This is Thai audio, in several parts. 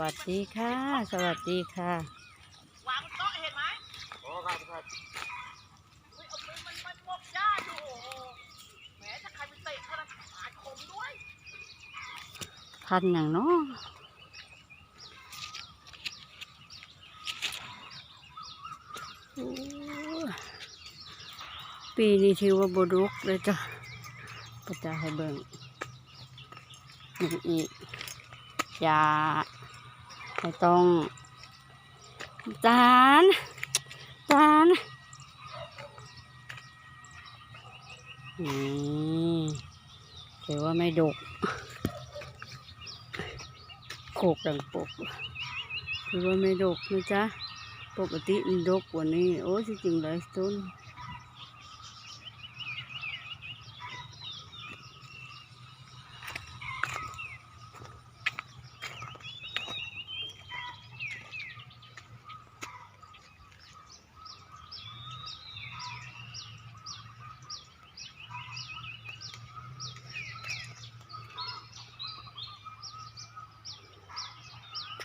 วัสดีค่ะ สวัสดีค่ะ วางโต๊ะเห็นไหมโอ้ครับครับเฮ้ยเอามือมันมันมกหญ้าอยู่โอ้โหแหมถ้าใครไปเตะเขาละขาดคมด้วย พันอย่างเนาะโอ้ปีนี้ถือว่าบรุกเลยจ้ะประจะให้เบิ่งอีกอยา ไม่ต้องจานจานนี่ถือว่าไม่ดกโขกดังปกถือว่าไม่ดกนะจ๊ะปกติมันดกกว่านี้ โอ้จริงๆเลยต้น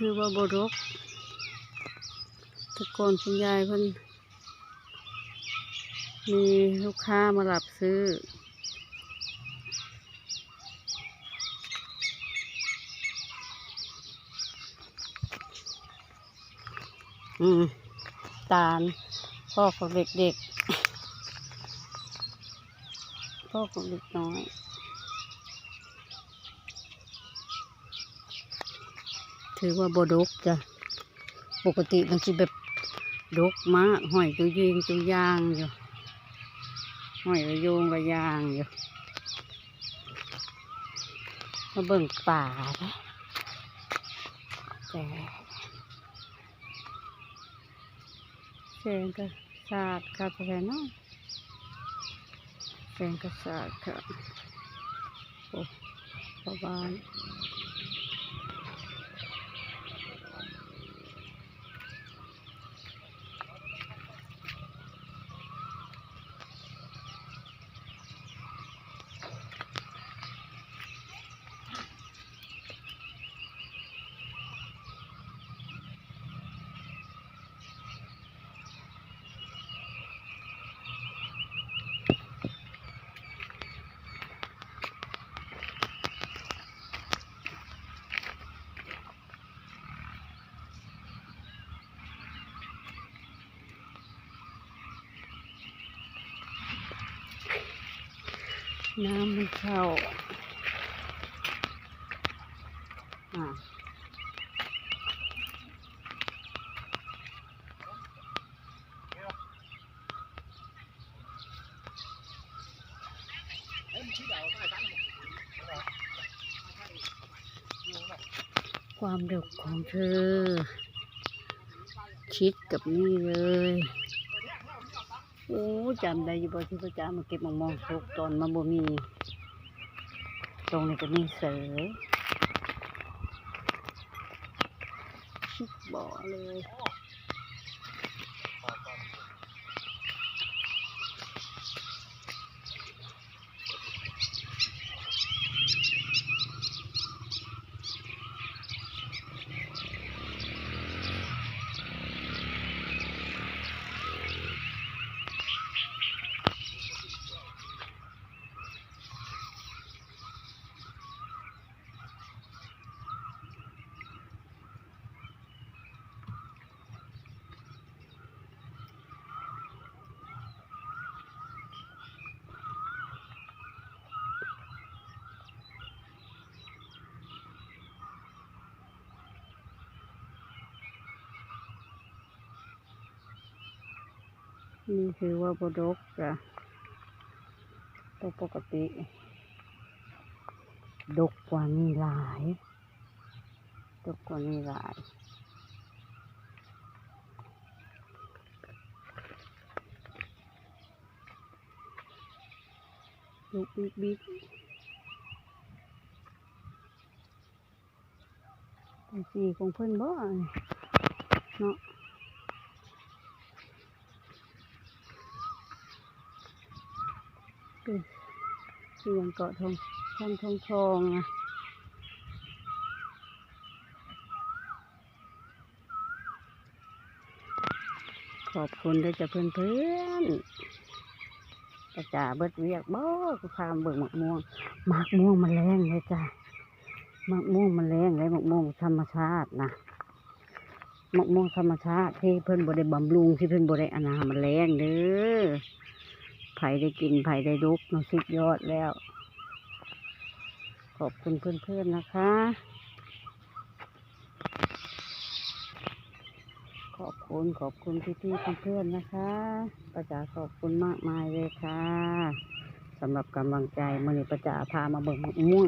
ถือว่าบรกตะกอนคุณยายเพิ่นมีลูกค้ามารับซื้อ อืม ตาล พ่อของเด็กๆ พ่อของเด็กน้อย ถือว่าบดกจ้ะ ปกติมันจะแบบดกมากหอยตัวยิงตัวยางอยู่หอยระโยงระยางอยู่มาเบิ่งป่าเด้แต่แสงกระสาดค่ะแสงเนาะแสงกระสาดค่ะโอ้ประบาน น้ำมันเข้าอ่าความเร็วของเธอ ชิดกับนี่เลย โอ้จำได้อยู่บ่ที่พระจ้ามาเก็บมองมองทุกตอนมาบ่มี ตรงนี้ก็มีเสือชิดบ่อเลย นี่คือว่าบดกจ้ะตัวปกติ ดกกว่านี้หลาย ดกกว่านี้หลายลูกบิ๊กบิ๊กสีของเพื่อนบ่เนาะ คือยัเกาะทองทองทองทองนะขอบคุณด้วยจ้ะเพื่อนเพื่อนกระจาเบิดเวียกบ่กูพามเบิ่งหมักม่วงหมักม่วงมันแรงเลยจ้ะหมักม่วงมันแรงเลยหมักม่วงธรรมชาตินะหมักม่วงธรรมชาติที่เพื่อนบริบำรุงที่เพื่อนบริอานามัแรงเด้อ ไผ่ได้กินไผ่ได้ลุกเนาะสุดยอดแล้ว ขอบคุณเพื่อนๆนะคะ ขอบคุณขอบคุณพี่ๆเพื่อนๆนะคะประจาขอบคุณมากมายเลยค่ะสำหรับกำลังใจมื่อนี้ประจาพามาเบิ่งมะม่วง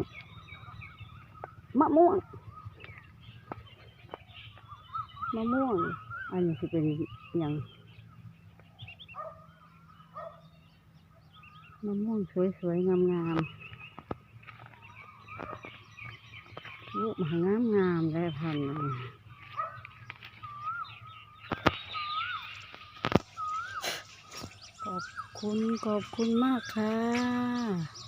มะม่วงมะม่วง อันนี้คือเป็นอย่าง มะม่วงสวยๆ งามๆลูกมางามงามๆเลยพันขอบคุณ ขอบคุณมากค่ะ